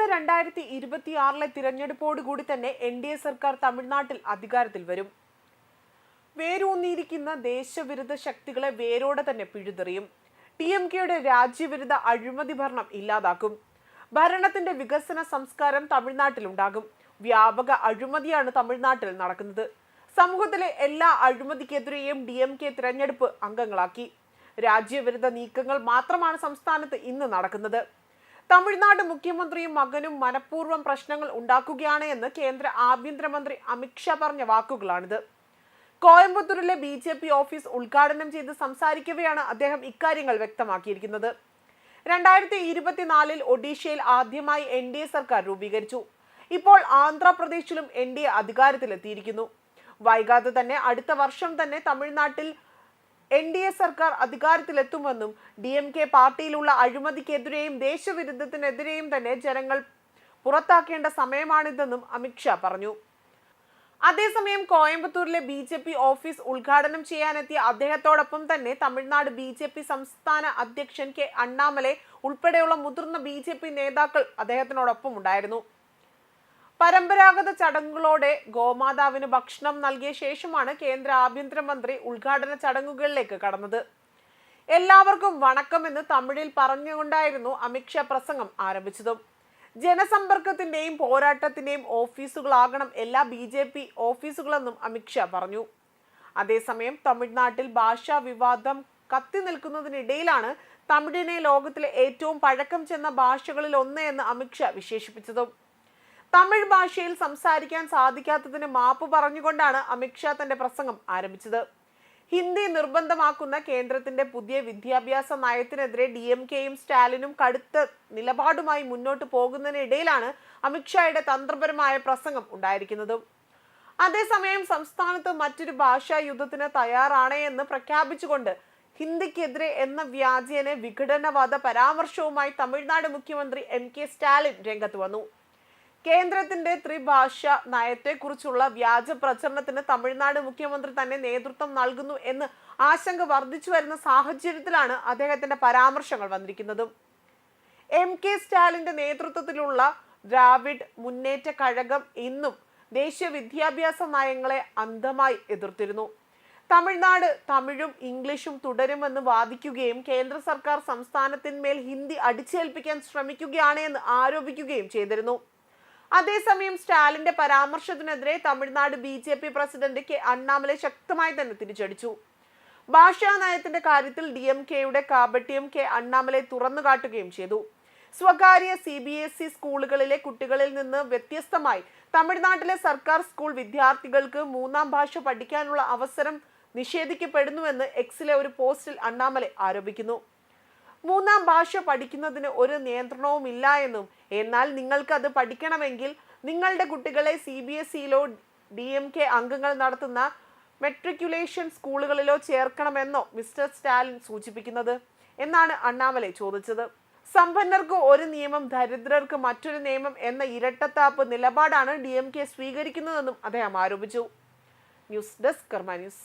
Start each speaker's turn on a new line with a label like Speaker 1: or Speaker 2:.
Speaker 1: വരുന്ന രണ്ടായിരത്തി ഇരുപത്തിയാറിലെ തിരഞ്ഞെടുപ്പോടുകൂടി തന്നെ എൻ ഡി എ സർക്കാർ തമിഴ്നാട്ടിൽ അധികാരത്തിൽ വരും. വേരൂന്നിയിരിക്കുന്ന ദേശവിരുദ്ധ ശക്തികളെ വേരോടെ തന്നെ പിഴുതെറിയും. ടി എം കെയുടെ രാജ്യവിരുദ്ധ അഴിമതി ഭരണം ഇല്ലാതാക്കും. ഭരണത്തിന്റെ വികസന സംസ്കാരം തമിഴ്നാട്ടിലുണ്ടാകും. വ്യാപക അഴിമതിയാണ് തമിഴ്നാട്ടിൽ നടക്കുന്നത്. സമൂഹത്തിലെ എല്ലാ അഴിമതിക്കെതിരെയും ഡി എം കെ തിരഞ്ഞെടുപ്പ് അംഗങ്ങളാക്കി. രാജ്യവിരുദ്ധ നീക്കങ്ങൾ മാത്രമാണ് സംസ്ഥാനത്ത് ഇന്ന് നടക്കുന്നത്. തമിഴ്നാട് മുഖ്യമന്ത്രിയും മകനും മനഃപൂർവം പ്രശ്നങ്ങൾ ഉണ്ടാക്കുകയാണ് എന്ന് കേന്ദ്ര ആഭ്യന്തരമന്ത്രി അമിത്ഷാ പറഞ്ഞ വാക്കുകളാണിത്. കോയമ്പത്തൂരിലെ ബി ജെ പി ഓഫീസ് ഉദ്ഘാടനം ചെയ്ത് സംസാരിക്കവെയാണ് അദ്ദേഹം ഇക്കാര്യങ്ങൾ വ്യക്തമാക്കിയിരിക്കുന്നത്. രണ്ടായിരത്തി ഇരുപത്തിനാലിൽ ഒഡീഷയിൽ ആദ്യമായി എൻ ഡി എ സർക്കാർ രൂപീകരിച്ചു. ഇപ്പോൾ ആന്ധ്രാപ്രദേശിലും എൻ ഡി എ അധികാരത്തിലെത്തിയിരിക്കുന്നു. വൈകാതെ തന്നെ അടുത്ത വർഷം തന്നെ തമിഴ്നാട്ടിൽ എൻ ഡി എ സർക്കാർ അധികാരത്തിലെത്തുമെന്നും ഡി എം കെ പാർട്ടിയിലുള്ള അഴിമതിക്കെതിരെയും ദേശവിരുദ്ധത്തിനെതിരെയും തന്നെ ജനങ്ങൾ പുറത്താക്കേണ്ട സമയമാണിതെന്നും അമിത്ഷാ പറഞ്ഞു. അതേസമയം കോയമ്പത്തൂരിലെ ബി ജെ പി ഓഫീസ് ഉദ്ഘാടനം ചെയ്യാനെത്തിയ അദ്ദേഹത്തോടൊപ്പം തന്നെ തമിഴ്നാട് ബി ജെ പി സംസ്ഥാന അധ്യക്ഷൻ കെ അണ്ണാമലെ ഉൾപ്പെടെയുള്ള മുതിർന്ന ബി ജെ പി നേതാക്കൾ അദ്ദേഹത്തിനോടൊപ്പം ഉണ്ടായിരുന്നു. പരമ്പരാഗത ചടങ്ങുകളോടെ ഗോമാതാവിന് ഭക്ഷണം നൽകിയ ശേഷമാണ് കേന്ദ്ര ആഭ്യന്തരമന്ത്രി ഉദ്ഘാടന ചടങ്ങുകളിലേക്ക് കടന്നത്. എല്ലാവർക്കും വണക്കമെന്ന് തമിഴിൽ പറഞ്ഞുകൊണ്ടായിരുന്നു അമിത്ഷാ പ്രസംഗം ആരംഭിച്ചതും. ജനസമ്പർക്കത്തിന്റെയും പോരാട്ടത്തിന്റെയും ഓഫീസുകളാകണം എല്ലാ ബി ജെ പി ഓഫീസുകളെന്നും അമിത്ഷാ പറഞ്ഞു. അതേസമയം തമിഴ്നാട്ടിൽ ഭാഷാ വിവാദം കത്തി നിൽക്കുന്നതിനിടയിലാണ് തമിഴിനെ ലോകത്തിലെ ഏറ്റവും പഴക്കം ചെന്ന ഭാഷകളിൽ ഒന്ന് എന്ന് അമിത്ഷാ വിശേഷിപ്പിച്ചതും. തമിഴ് ഭാഷയിൽ സംസാരിക്കാൻ സാധിക്കാത്തതിന് മാപ്പ് പറഞ്ഞുകൊണ്ടാണ് അമിത്ഷാ തന്റെ പ്രസംഗം ആരംഭിച്ചത്. ഹിന്ദി നിർബന്ധമാക്കുന്ന കേന്ദ്രത്തിന്റെ പുതിയ വിദ്യാഭ്യാസ നയത്തിനെതിരെ ഡി എം കെയും സ്റ്റാലിനും കടുത്ത നിലപാടുമായി മുന്നോട്ട് പോകുന്നതിനിടയിലാണ് അമിത്ഷായുടെ തന്ത്രപരമായ പ്രസംഗം ഉണ്ടായിരിക്കുന്നത്. അതേസമയം സംസ്ഥാനത്ത് മറ്റൊരു ഭാഷാ യുദ്ധത്തിന് തയ്യാറാണ് എന്ന് പ്രഖ്യാപിച്ചുകൊണ്ട് ഹിന്ദിക്കെതിരെ എന്ന വ്യാജേന വിഘടനവാദ പരാമർശവുമായി തമിഴ്നാട് മുഖ്യമന്ത്രി എം കെ സ്റ്റാലിൻ രംഗത്ത് വന്നു. കേന്ദ്രത്തിന്റെ ത്രിഭാഷ നയത്തെക്കുറിച്ചുള്ള വ്യാജ പ്രചരണത്തിന് തമിഴ്നാട് മുഖ്യമന്ത്രി തന്നെ നേതൃത്വം നൽകുന്നു എന്ന് ആശങ്ക വർദ്ധിച്ചു വരുന്ന സാഹചര്യത്തിലാണ് അദ്ദേഹത്തിന്റെ പരാമർശങ്ങൾ വന്നിരിക്കുന്നത്. എം കെ സ്റ്റാലിന്റെ നേതൃത്വത്തിലുള്ള ദ്രാവിഡ് മുന്നേറ്റ കഴകം ഇന്നും ദേശീയ വിദ്യാഭ്യാസ നയങ്ങളെ അന്ധമായി എതിർത്തിരുന്നു. തമിഴ്നാട് തമിഴും ഇംഗ്ലീഷും തുടരുമെന്ന് വാദിക്കുകയും കേന്ദ്ര സർക്കാർ സംസ്ഥാനത്തിന്മേൽ ഹിന്ദി അടിച്ചേൽപ്പിക്കാൻ ശ്രമിക്കുകയാണ് എന്ന് ആരോപിക്കുകയും ചെയ്തിരുന്നു. അതേസമയം സ്റ്റാലിന്റെ പരാമർശത്തിനെതിരെ Tamil Nadu B J P president K Annamalai ശക്തമായി തന്നെ തിരിച്ചടിച്ചു. ഭാഷാ നയത്തിന്റെ കാര്യത്തിൽ ഡി എം കെയുടെ കാപട്യം കെ അണ്ണാമലെ തുറന്നു കാട്ടുകയും ചെയ്തു. സ്വകാര്യ സി ബി എസ് ഇ സ്കൂളുകളിലെ കുട്ടികളിൽ നിന്ന് വ്യത്യസ്തമായി തമിഴ്നാട്ടിലെ സർക്കാർ സ്കൂൾ വിദ്യാർത്ഥികൾക്ക് മൂന്നാം ഭാഷ പഠിക്കാനുള്ള അവസരം നിഷേധിക്കപ്പെടുന്നുവെന്ന് എക്സിലെ ഒരു പോസ്റ്റിൽ അണ്ണാമലെ ആരോപിക്കുന്നു. മൂന്നാം ഭാഷ പഠിക്കുന്നതിന് ഒരു നിയന്ത്രണവും ഇല്ല എന്നും. എന്നാൽ നിങ്ങൾക്ക് അത് പഠിക്കണമെങ്കിൽ നിങ്ങളുടെ കുട്ടികളെ സി ബി എസ് ഇയിലോ ഡി എം കെ അംഗങ്ങൾ നടത്തുന്ന മെട്രിക്കുലേഷൻ സ്കൂളുകളിലോ ചേർക്കണമെന്നോ മിസ്റ്റർ സ്റ്റാലിൻ സൂചിപ്പിക്കുന്നത്? എന്നാണ് അണ്ണാമലെ ചോദിച്ചത്. സമ്പന്നർക്ക് ഒരു നിയമം ദരിദ്രർക്ക് മറ്റൊരു നിയമം എന്ന ഇരട്ടത്താപ്പ് നിലപാടാണ് ഡി എം കെ സ്വീകരിക്കുന്നതെന്നും അദ്ദേഹം ആരോപിച്ചു. News desk Karma news.